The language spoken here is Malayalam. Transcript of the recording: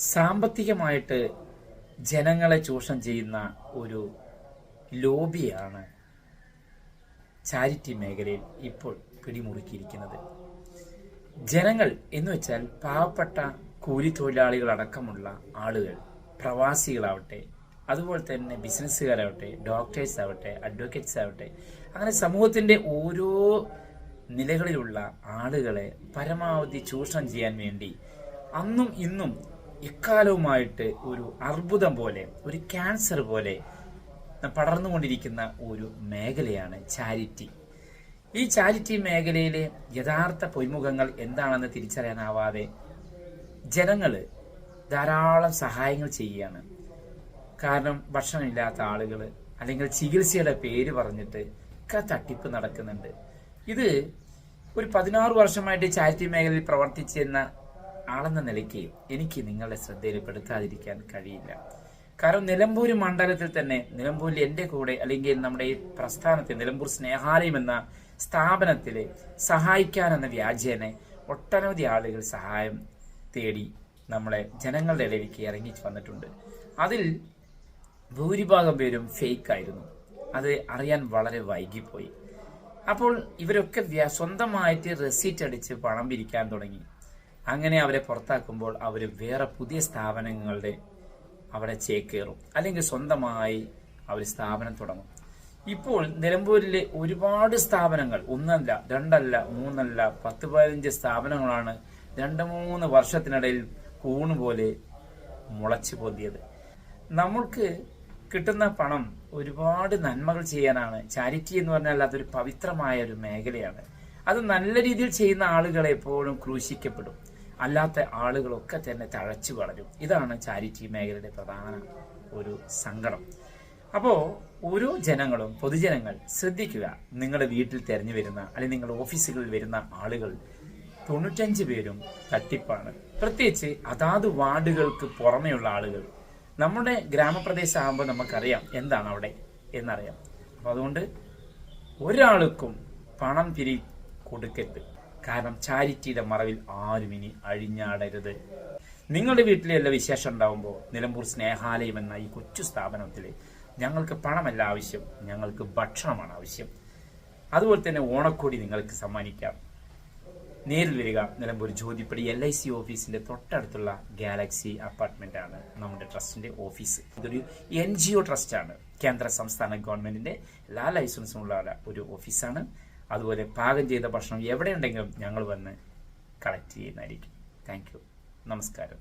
സാമ്പത്തികമായിട്ട് ജനങ്ങളെ ചൂഷണം ചെയ്യുന്ന ഒരു ലോബിയാണ് ചാരിറ്റി മേഖലയിൽ ഇപ്പോൾ പിടിമുറുക്കിയിരിക്കുന്നത്. ജനങ്ങൾ എന്ന് വെച്ചാൽ പാവപ്പെട്ട കൂലി തൊഴിലാളികളടക്കമുള്ള ആളുകൾ പ്രവാസികളാവട്ടെ അതുപോലെ തന്നെ ബിസിനസ്സുകാരാവട്ടെ ഡോക്ടേഴ്സ് ആവട്ടെ അഡ്വക്കേറ്റ്സ് ആവട്ടെ അങ്ങനെ സമൂഹത്തിന്റെ ഓരോ നിലകളിലുള്ള ആളുകളെ പരമാവധി ചൂഷണം ചെയ്യാൻ വേണ്ടി അന്നും ഇന്നും എക്കാലവുമായിട്ട് ഒരു അർബുദം പോലെ ഒരു ക്യാൻസർ പോലെ പടർന്നുകൊണ്ടിരിക്കുന്ന ഒരു മേഖലയാണ് ചാരിറ്റി ഈ ചാരിറ്റി മേഖലയിലെ യഥാർത്ഥ പൊയ്മുഖങ്ങൾ എന്താണെന്ന് തിരിച്ചറിയാനാവാതെ ജനങ്ങൾ ധാരാളം സഹായങ്ങൾ ചെയ്യുകയാണ്. കാരണം ഭക്ഷണമില്ലാത്ത ആളുകൾ അല്ലെങ്കിൽ ചികിത്സയുടെ പേര് പറഞ്ഞിട്ട് ഒക്കെ തട്ടിപ്പ് നടക്കുന്നുണ്ട്. ഇത് ഒരു പതിനാറ് വർഷമായിട്ട് ചാരിറ്റി മേഖലയിൽ പ്രവർത്തിച്ചിരുന്ന ആളെന്ന നിലയ്ക്ക് എനിക്ക് നിങ്ങളുടെ ശ്രദ്ധയിൽപ്പെടുത്താതിരിക്കാൻ കഴിയില്ല. കാരണം നിലമ്പൂർ മണ്ഡലത്തിൽ തന്നെ നിലമ്പൂരിൽ എന്റെ കൂടെ അല്ലെങ്കിൽ നമ്മുടെ ഈ പ്രസ്ഥാനത്തെ നിലമ്പൂർ സ്നേഹാലയം എന്ന സ്ഥാപനത്തിൽ സഹായിക്കാനെന്ന വ്യാജേനെ ഒട്ടനവധി ആളുകൾ സഹായം തേടി നമ്മളെ ജനങ്ങളുടെ ഇടയിലേക്ക് ഇറങ്ങി വന്നിട്ടുണ്ട്. അതിൽ ഭൂരിഭാഗം പേരും ഫേക്ക് ആയിരുന്നു അത് അറിയാൻ വളരെ വൈകിപ്പോയി. അപ്പോൾ ഇവരൊക്കെ സ്വന്തമായിട്ട് റെസീറ്റ് അടിച്ച് പണം പിരിക്കാൻ തുടങ്ങി. അങ്ങനെ അവരെ പുറത്താക്കുമ്പോൾ അവർ വേറെ പുതിയ സ്ഥാപനങ്ങളുടെ അവിടെ ചേക്കേറും. അല്ലെങ്കിൽ സ്വന്തമായി അവർ സ്ഥാപനം തുടങ്ങും. ഇപ്പോൾ നിലമ്പൂരിലെ ഒരുപാട് സ്ഥാപനങ്ങൾ ഒന്നല്ല രണ്ടല്ല മൂന്നല്ല പത്ത് പതിനഞ്ച് സ്ഥാപനങ്ങളാണ് രണ്ട് മൂന്ന് വർഷത്തിനിടയിൽ കൂണ് പോലെ മുളച്ചു പൊതിയത് നമ്മൾക്ക് കിട്ടുന്ന പണം ഒരുപാട് നന്മകൾ ചെയ്യാനാണ്. ചാരിറ്റി എന്ന് പറഞ്ഞാൽ അതൊരു പവിത്രമായ ഒരു മേഖലയാണ്. അത് നല്ല രീതിയിൽ ചെയ്യുന്ന ആളുകൾ എപ്പോഴും ക്രൂശിക്കപ്പെടും. അല്ലാത്ത ആളുകളൊക്കെ തന്നെ തഴച്ചു വളരും ഇതാണ് ചാരിറ്റി മേഖലയുടെ പ്രധാന ഒരു സങ്കടം. അപ്പോൾ ഓരോ ജനങ്ങളും പൊതുജനങ്ങൾ ശ്രദ്ധിക്കുക. നിങ്ങളുടെ വീട്ടിൽ തെരഞ്ഞു വരുന്ന അല്ലെങ്കിൽ നിങ്ങളുടെ ഓഫീസുകളിൽ വരുന്ന ആളുകൾ തൊണ്ണൂറ്റഞ്ച് പേരും തട്ടിപ്പാണ്. പ്രത്യേകിച്ച് അതാത് വാർഡുകൾക്ക് പുറമെയുള്ള ആളുകൾ. നമ്മുടെ ഗ്രാമപ്രദേശമാകുമ്പോൾ നമുക്കറിയാം എന്താണ് അവിടെ എന്നറിയാം. അപ്പോൾ അതുകൊണ്ട് ഒരാൾക്കും പണം തിരി കൊടുക്കരുത്. കാരണം ചാരിറ്റിയുടെ മറവിൽ ആരും ഇനി അഴിഞ്ഞാടരുത്. നിങ്ങളുടെ വീട്ടിലെ എല്ലാ വിശേഷം ഉണ്ടാവുമ്പോൾ നിലമ്പൂർ സ്നേഹാലയം എന്ന ഈ കൊച്ചു സ്ഥാപനത്തിൽ ഞങ്ങൾക്ക് പണമല്ല ആവശ്യം ഞങ്ങൾക്ക് ഭക്ഷണമാണ് ആവശ്യം. അതുപോലെ തന്നെ ഓണക്കോടി നിങ്ങൾക്ക് സമ്മാനിക്കാം. നേരിൽ വരിക Nilambur Jyothippadi L I C ഓഫീസിന്റെ തൊട്ടടുത്തുള്ള ഗാലക്സി അപ്പാർട്ട്മെന്റ് ആണ് നമ്മുടെ ട്രസ്റ്റിന്റെ ഓഫീസ്. ഇതൊരു എൻ ജി ഒ ട്രസ്റ്റ് ആണ്. കേന്ദ്ര സംസ്ഥാന ഗവൺമെന്റിന്റെ എല്ലാ ലൈസൻസും ഉള്ള ഒരു ഓഫീസാണ്. അതുപോലെ പാകം ചെയ്ത ഭക്ഷണം എവിടെയുണ്ടെങ്കിലും ഞങ്ങൾ വന്ന് കളക്ട് ചെയ്യുന്നതായിരിക്കും. താങ്ക് നമസ്കാരം.